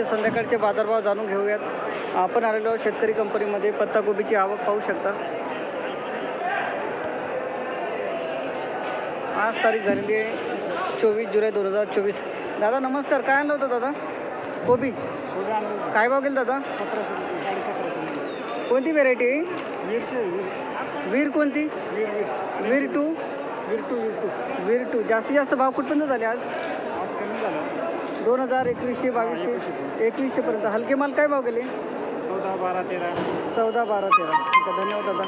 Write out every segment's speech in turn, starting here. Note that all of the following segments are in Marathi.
आजचे संध्याकाळचे बाजारभाव जाणून घेऊयात. आपण आलेलो शेतकरी कंपनीमध्ये. पत्ताकोबीची आवक पाहू शकता. आज तारीख झालेली आहे चोवीस जुलै दोन हजार चोवीस. दादा नमस्कार. काय आणलं होतं दादा? कोबी? काय भाव गेलं दादा? कोणती व्हेरायटी आहे वीर. कोणती? वीर टू? वीर टू जास्तीत जास्त भाव कुठपर्यंत झाले आज? दोन हजार एकवीसशे बावीसशे एकवीसशेपर्यंत. हलके माल काय भाव गेले? चौदा बारा तेरा. चौदा बारा तेरा. ठीक आहे धन्यवाद दादा.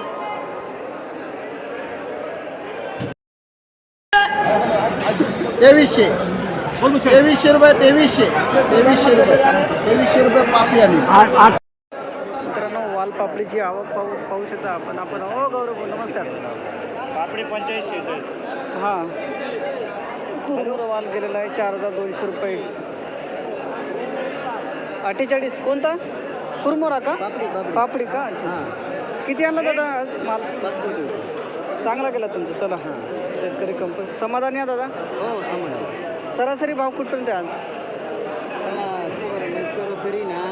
तेवीसशे. तेवीसशे रुपये तेवीसशे. तेवीसशे रुपये. तेवीसशे रुपये पापी आली. मित्रांनो वालपापडीची आवक पाहू पाहू शकता आपण. आपण हो गौरव भाऊ, नमस्कार. पापडी पंच्याऐंशी हां. कुरमुरा वाल गेलेला आहे चार हजार दोनशे रुपये. अठ्ठेचाळीस. कोणता? कुरमुरा का? पापडी का? अच्छा. हां. किती आणला दादा आज माल? चांगला गेला तुमचा. चला. शेतकरी कंपनी समाधानी आहे दादा? हो समजा सरासरी भाव कुठपर्यंत आहे आज? सरासरी ना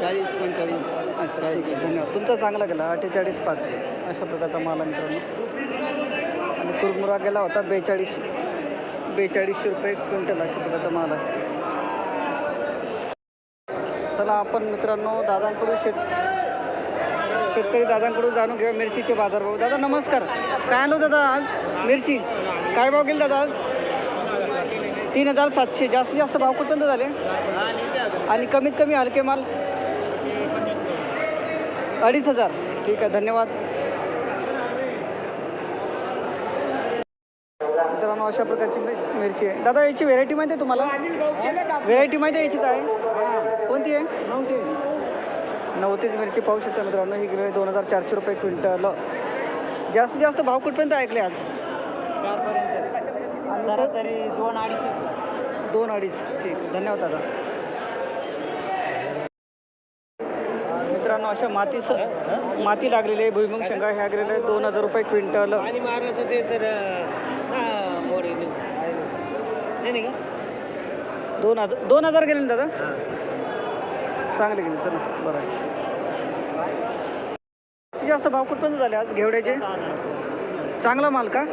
चाळीस पंचेचाळीस अच्छा ठीक आहे. धन्यवाद. तुमचा चांगला गेला. अठ्ठेचाळीस पाच. अशा प्रकारचा माल मित्रांनो. आणि कुरमुरा गेला होता बेचाळीस. बेचाळीसशे रुपये क्विंटल अशा प्रकारचा माल आहे. चला आपण मित्रांनो दादांकडून शेत शेतकरी दादांकडून जाणून घेऊया मिरचीचे बाजारभाव. दादा नमस्कार. काय आणलं दादा आज? मिरची. काय भाव गेले दादा आज? तीन हजार सातशे. जास्तीत जास्त भाव कुठपर्यंत झाले? आणि कमीत कमी हलके माल? अडीच हजार. ठीक आहे धन्यवाद. मित्रांनो अशा प्रकारची मिर- मिरची आहे. दादा याची व्हेरायटी माहिती आहे तुम्हाला? व्हेरायटी माहिती आहे याची काय? कोणती आहे? नवतीच मिरची पाहू शकता मित्रांनो. ही गेली दोन हजार चारशे रुपये क्विंटल. जास्तीत जास्त भाव कुठपर्यंत ऐकले आज? आणि ते- सरासरी दोन अडीच दोन अडीच. ठीक. धन्यवाद दादा. मित्रांनो अशा माती माती लागलेली आहे. भुईमुग शेंगा ह्या गेलेल्या आहेत. दोन हजार रुपये क्विंटल. तर तर नाही का? दोन हजार दोन हजार गेले ना दादा? चांगले गेले चला बरं आहे. जास्तीत जास्त भाव कुठपर्यंत झाले आज घेवड्याचे? चांगला माल का?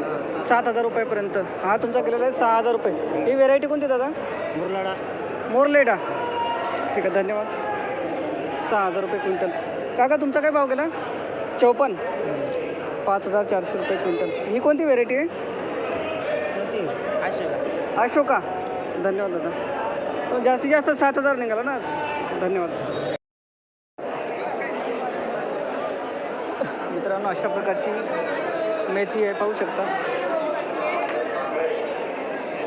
सात हजार रुपयापर्यंत. हा तुमचा गेलेला आहे सहा हजार रुपये. ही व्हेरायटी कोणती दादा? मुरलाडा. मोरलेडा. ठीक आहे धन्यवाद. सहा हजार रुपये क्विंटल. काका तुमचा काय भाव गेला? चौपन्न. पाच हजार चारशे रुपये क्विंटल. ही कोणती व्हेरायटी आहे? अशोका. धन्यवाद दादा. तो जास्तीत जास्त सात हजार निघाला ना आज. धन्यवाद. मित्रांनो अशा प्रकारची मेथी आहे पाहू शकता.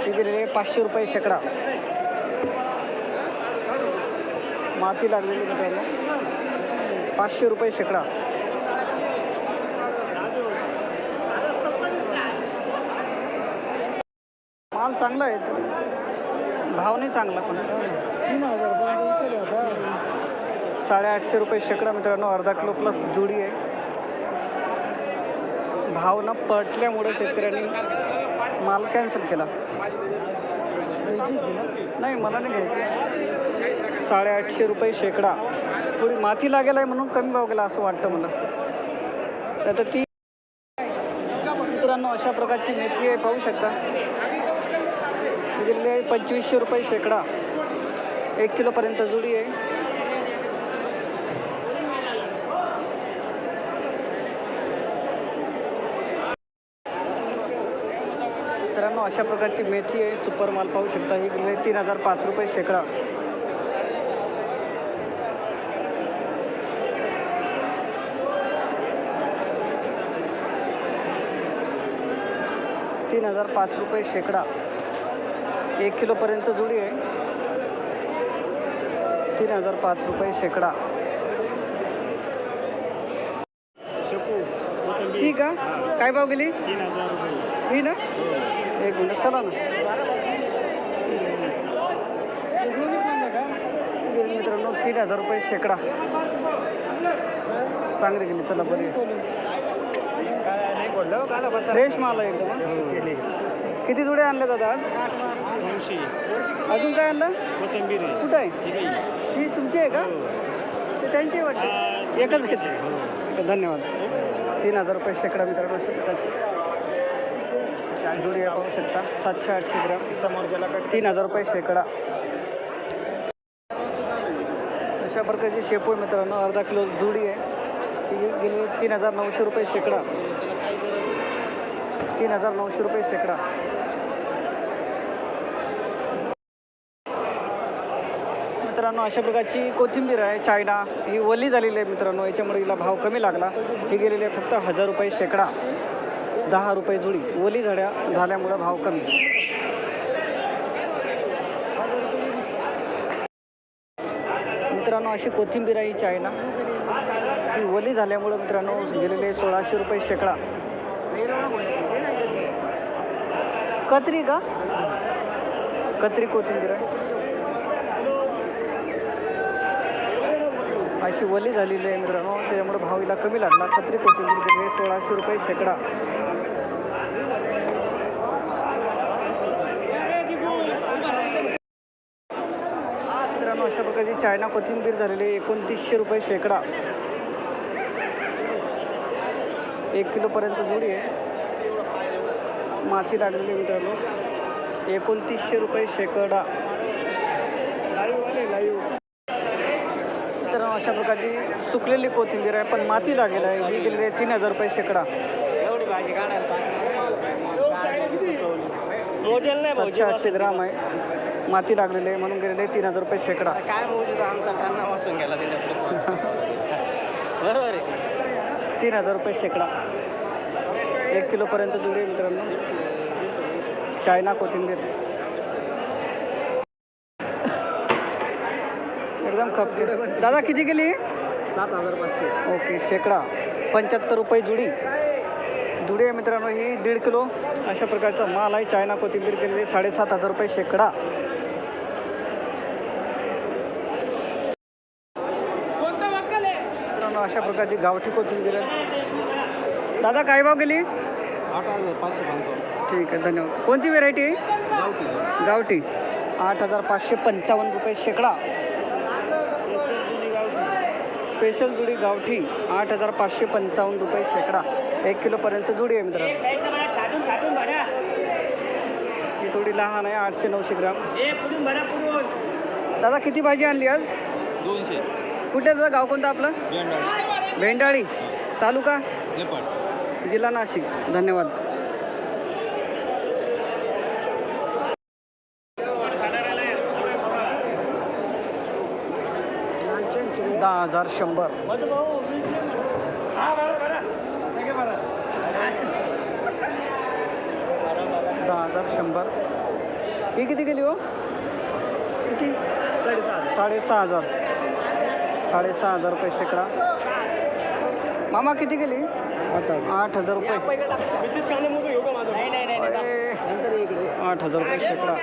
ती गेलेली पाचशे रुपये शेकडा. माती लागलेली मित्रांनो. पाचशे रुपये शेकडा. माल चांगला आहे तर. भाव नाही चांगला पण. तीन हजार साडेआठशे रुपये शेकडा मित्रांनो अर्धा किलो प्लस जुडी आहे. भाव न पटल्यामुळे शेतकऱ्यांनी माल कॅन्सल केला. नाही मला नाही घ्यायची. साडेआठशे रुपये शेकडा. थोडी माती लागेल आहे म्हणून कमी भाव गेला असं वाटतं मला. आता ती मित्रांनो अशा प्रकारची मेथी आहे पाहू शकता. ही आहे. पंचवीसशे रुपये शेकडा. एक किलोपर्यंत जुडी आहे. मित्रांनो अशा प्रकारची मेथी आहे. सुपर माल पाहू शकता. ही गेले तीन हजार पाच रुपये शेकडा. तीन हजार पाच रुपये शेकडा. एक किलोपर्यंत जुडी आहे. तीन हजार पाच रुपये शेकडा. ती का? काय भाव गेली? ही ना? एक मिनिट चला ना. मित्रांनो तीन हजार रुपये शेकडा. चांगली गेली चला बरी फ्रेश माल एकदम हा. किती जुडे आणले दादा आज? दोनशे. अजून काय आणलं? कोथिंबीर आहे. कुठं आहे? ही ही तुमची आहे का? ते त्यांची आहे वाटतं. एकच घेतली. ठीक आहे, धन्यवाद. तीन हजार रुपये शेकडा मित्रांनो प्रकारची. जुडी पाहू शकता. सातशे आठशे ग्राम. समोरच्याला तीन हजार रुपये शेकडा. अशा प्रकारची शेपू आहे मित्रांनो. अर्धा किलो जुडी आहे. ही गेली तीन हजार नऊशे रुपये शेकडा. तीन हजार नऊशे रुपये शेकडा. मित्रांनो अशा प्रकारची कोथिंबीर आहे चायना ही वली झालेली आहे मित्रांनो याच्यामुळे हिला भाव कमी लागला. ही गेलेली आहे फक्त हजार रुपये शेकडा. दहा रुपये जुळी वली झाड्या झाल्यामुळं भाव कमी. मित्रांनो अशी कोथिंबीर आहे चायना ही वली झाल्यामुळं मित्रांनो गेलेले आहे सोळाशे रुपये शेकडा. कत्री का? कत्री कोथिंबीर आहे. अशी वली झालेली आहे मित्रांनो. त्याच्यामुळे भाव हिला कमी लागला पत्री कोथिंबीर गेली आहे सोळाशे रुपये शेकडा. मित्रांनो अशा प्रकारची चायना कोथिंबीर झालेली आहे. एकोणतीसशे रुपये शेकडा. एक किलोपर्यंत जुडी आहे. माती लागलेली मित्रांनो. एकोणतीसशे रुपये शेकडा. मित्रांनो अशा प्रकारची सुकलेली कोथिंबीर आहे पण माती लागेल आहे. ही गेलेली आहे तीन हजार रुपये शेकडा. सातशे आठशे ग्राम आहे. माती लागलेली आहे म्हणून गेलेले तीन हजार रुपये शेकडा. काय मोजेल आमचा टाणा वाचून गेला तिथे बरोबर आहे. तीन हजार रुपये शेकडा. एक किलोपर्यंत जुडी आहे मित्रांनो. चायना कोथिंबीर. एकदम खपके दादा किती गेली सात हजार पाचशे. ओके शेकडा. पंच्याहत्तर रुपये जुडी. जुडी आहे मित्रांनो ही दीड किलो. अशा प्रकारचा माल आहे. चायना कोथिंबीर केलेली साडेसात हजार रुपये शेकडा. मित्रांनो अशा प्रकारची गावठी कोथिंबीर आहे. दादा काय भाव गेली? आठ हजार पाचशे ठीक आहे धन्यवाद. कोणती व्हेरायटी? आहे गावठी. गावठी. आठ हजार पाचशे पंचावन्न रुपये शेकडा. स्पेशल जुडी गावठी आठ हजार पाचशे पंचावन्न रुपये शेकडा. एक किलोपर्यंत जुडी आहे मित्रांनो. ही थोडी लहान आहे आठशे नऊशे ग्राम. दादा किती भाजी आणली आज? दोनशे. कुठे दादा? गाव कोणतं आपलं? भेंडाळी. तालुका? जिल्हा नाशिक. धन्यवाद. दहा हजार शंभर दहा हजार शंभर ही किती गेली हो किती साडेसहा हजार साडेसहा हजार रुपये शेकडा मामा किती गेली आठ हजार रुपये आठ हजार रुपये शेकडा